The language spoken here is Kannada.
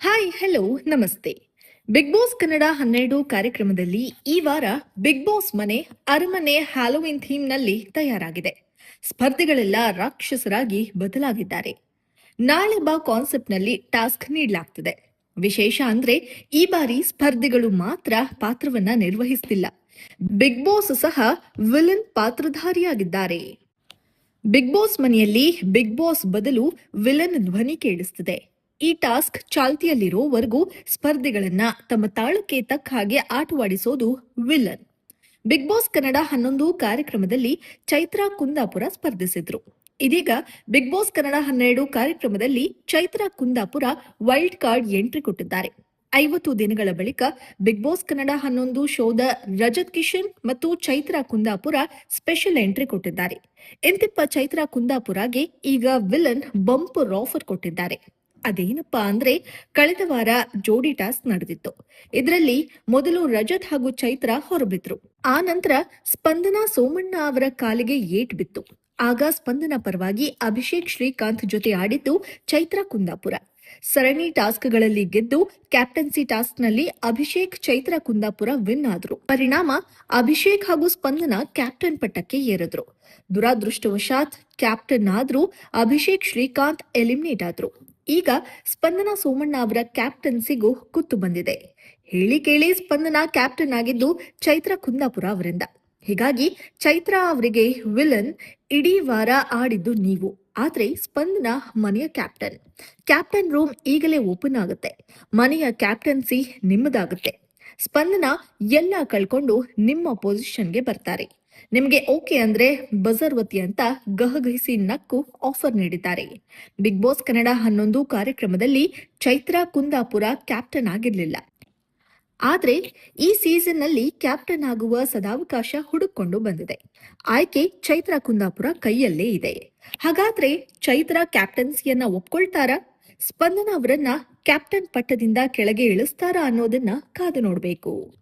ಹಾಯ್ ಹಲೋ ನಮಸ್ತೆ. ಬಿಗ್ ಬಾಸ್ ಕನ್ನಡ ಹನ್ನೆರಡು ಕಾರ್ಯಕ್ರಮದಲ್ಲಿ ಈ ವಾರ ಬಿಗ್ ಬಾಸ್ ಮನೆ, ಅರಮನೆ ಹ್ಯಾಲೋವಿನ್ ಥೀಮ್ನಲ್ಲಿ ತಯಾರಾಗಿದೆ. ಸ್ಪರ್ಧಿಗಳೆಲ್ಲ ರಾಕ್ಷಸರಾಗಿ ಬದಲಾಗಿದ್ದಾರೆ. ನಾಳೆ ಬಾ ಕಾನ್ಸೆಪ್ಟ್ನಲ್ಲಿ ಟಾಸ್ಕ್ ನೀಡಲಾಗ್ತಿದೆ. ವಿಶೇಷ ಅಂದ್ರೆ ಈ ಬಾರಿ ಸ್ಪರ್ಧಿಗಳು ಮಾತ್ರ ಪಾತ್ರವನ್ನ ನಿರ್ವಹಿಸ್ತಿಲ್ಲ. ಬಿಗ್ ಬಾಸ್ ಸಹ ವಿಲನ್ ಪಾತ್ರಧಾರಿಯಾಗಿದ್ದಾರೆ. ಬಿಗ್ ಬಾಸ್ ಮನೆಯಲ್ಲಿ ಬಿಗ್ ಬಾಸ್ ಬದಲು ವಿಲನ್ ಧ್ವನಿ ಕೇಳಿಸ್ತಿದೆ. ಈ ಟಾಸ್ಕ್ ಚಾಲ್ತಿಯಲ್ಲಿರೋವರೆಗೂ ಸ್ಪರ್ಧಿಗಳನ್ನ ತಮ್ಮ ತಾಳಕ್ಕೆ ತಕ್ಕ ಹಾಗೆ ಆಟವಾಡಿಸೋದು ವಿಲನ್ ಬಿಗ್ ಬಾಸ್ ಕನ್ನಡ ಹನ್ನೊಂದು ಕಾರ್ಯಕ್ರಮದಲ್ಲಿ ಚೈತ್ರಾ ಕುಂದಾಪುರ ಸ್ಪರ್ಧಿಸಿದ್ರು. ಇದೀಗ ಬಿಗ್ ಬಾಸ್ ಕನ್ನಡ ಹನ್ನೆರಡು ಕಾರ್ಯಕ್ರಮದಲ್ಲಿ Chaitra Kundapura wild card entry ಕೊಟ್ಟಿದ್ದಾರೆ. ಐವತ್ತು ದಿನಗಳ ಬಳಿಕ ಬಿಗ್ ಬಾಸ್ ಕನ್ನಡ ಹನ್ನೊಂದು ಶೋದ ರಜತ್ ಕಿಶನ್ ಮತ್ತು ಚೈತ್ರಾ ಕುಂದಾಪುರ ಸ್ಪೆಷಲ್ ಎಂಟ್ರಿ ಕೊಟ್ಟಿದ್ದಾರೆ. ಎಂತಿಪ್ಪ ಚೈತ್ರಾ ಕುಂದಾಪುರಗೆ ಈಗ ವಿಲನ್ ಬಂಪರ್ ಆಫರ್ ಕೊಟ್ಟಿದ್ದಾರೆ. ಅದೇನಪ್ಪಾ ಅಂದ್ರೆ ಕಳೆದ ವಾರ ಜೋಡಿ ಟಾಸ್ಕ್ ನಡೆದಿತ್ತು. ಇದರಲ್ಲಿ ಮೊದಲು ರಜತ್ ಹಾಗೂ ಚೈತ್ರ ಹೊರಬಿದ್ರು. ಆ ನಂತರ ಸ್ಪಂದನಾ ಸೋಮಣ್ಣ ಅವರ ಕಾಲಿಗೆ ಏಟ್ ಬಿತ್ತು. ಆಗ ಸ್ಪಂದನ ಪರವಾಗಿ ಅಭಿಷೇಕ್ ಶ್ರೀಕಾಂತ್ ಜೊತೆ ಆಡಿದ್ದು ಚೈತ್ರ ಕುಂದಾಪುರ. ಸರಣಿ ಟಾಸ್ಕ್ಗಳಲ್ಲಿ ಗೆದ್ದು ಕ್ಯಾಪ್ಟನ್ಸಿ ಟಾಸ್ಕ್ನಲ್ಲಿ ಅಭಿಷೇಕ್ ಚೈತ್ರ ಕುಂದಾಪುರ ವಿನ್ ಆದ್ರು. ಪರಿಣಾಮ ಅಭಿಷೇಕ್ ಹಾಗೂ ಸ್ಪಂದನ ಕ್ಯಾಪ್ಟನ್ ಪಟ್ಟಕ್ಕೆ ಏರಿದ್ರು. ದುರಾದೃಷ್ಟವಶಾತ್ ಕ್ಯಾಪ್ಟನ್ ಆದ್ರೂ ಅಭಿಷೇಕ್ ಶ್ರೀಕಾಂತ್ ಎಲಿಮಿನೇಟ್ ಆದ್ರು. ಈಗ ಸ್ಪಂದನ ಸೋಮಣ್ಣ ಅವರ ಕ್ಯಾಪ್ಟನ್ಸಿಗೂ ಕುತ್ತು ಬಂದಿದೆ. ಹೇಳಿ ಕೇಳಿ ಸ್ಪಂದನ ಕ್ಯಾಪ್ಟನ್ ಆಗಿದ್ದು ಚೈತ್ರ ಕುಂದಾಪುರ ಅವರಿಂದ. ಹೀಗಾಗಿ ಚೈತ್ರ ಅವರಿಗೆ ವಿಲನ್ ಇಡೀ ವಾರ ಆಡಿದ್ದು ನೀವು. ಆದ್ರೆ ಸ್ಪಂದನ ಮನೆಯ ಕ್ಯಾಪ್ಟನ್. ಕ್ಯಾಪ್ಟನ್ ರೂಮ್ ಈಗಲೇ ಓಪನ್ ಆಗುತ್ತೆ. ಮನೆಯ ಕ್ಯಾಪ್ಟನ್ಸಿ ನಿಮ್ಮದಾಗುತ್ತೆ. ಸ್ಪಂದನ ಎಲ್ಲ ಕಳ್ಕೊಂಡು ನಿಮ್ಮ ಪೊಸಿಷನ್ಗೆ ಬರ್ತಾರೆ. ನಿಮಗೆ ಓಕೆ ಅಂದ್ರೆ ಬಜರ್ವತಿ ಅಂತ ಗಹಗಹಿಸಿ ನಕ್ಕು ಆಫರ್ ನೀಡಿದ್ದಾರೆ. ಬಿಗ್ ಬಾಸ್ ಕನ್ನಡ ಹನ್ನೊಂದು ಕಾರ್ಯಕ್ರಮದಲ್ಲಿ ಚೈತ್ರಾ ಕುಂದಾಪುರ ಕ್ಯಾಪ್ಟನ್ ಆಗಿರಲಿಲ್ಲ. ಆದ್ರೆ ಈ ಸೀಸನ್ ಸೀಸನ್ನಲ್ಲಿ ಕ್ಯಾಪ್ಟನ್ ಆಗುವ ಸದಾವಕಾಶ ಹುಡುಕೊಂಡು ಬಂದಿದೆ. ಆಯ್ಕೆ ಚೈತ್ರಾ ಕುಂದಾಪುರ ಕೈಯಲ್ಲೇ ಇದೆ. ಹಾಗಾದ್ರೆ ಚೈತ್ರಾ ಕ್ಯಾಪ್ಟನ್ಸಿಯನ್ನ ಒಪ್ಕೊಳ್ತಾರ? ಸ್ಪಂದನ ಅವರನ್ನ ಕ್ಯಾಪ್ಟನ್ ಪಟ್ಟದಿಂದ ಕೆಳಗೆ ಇಳಿಸ್ತಾರಾ ಅನ್ನೋದನ್ನ ಕಾದು ನೋಡಬೇಕು.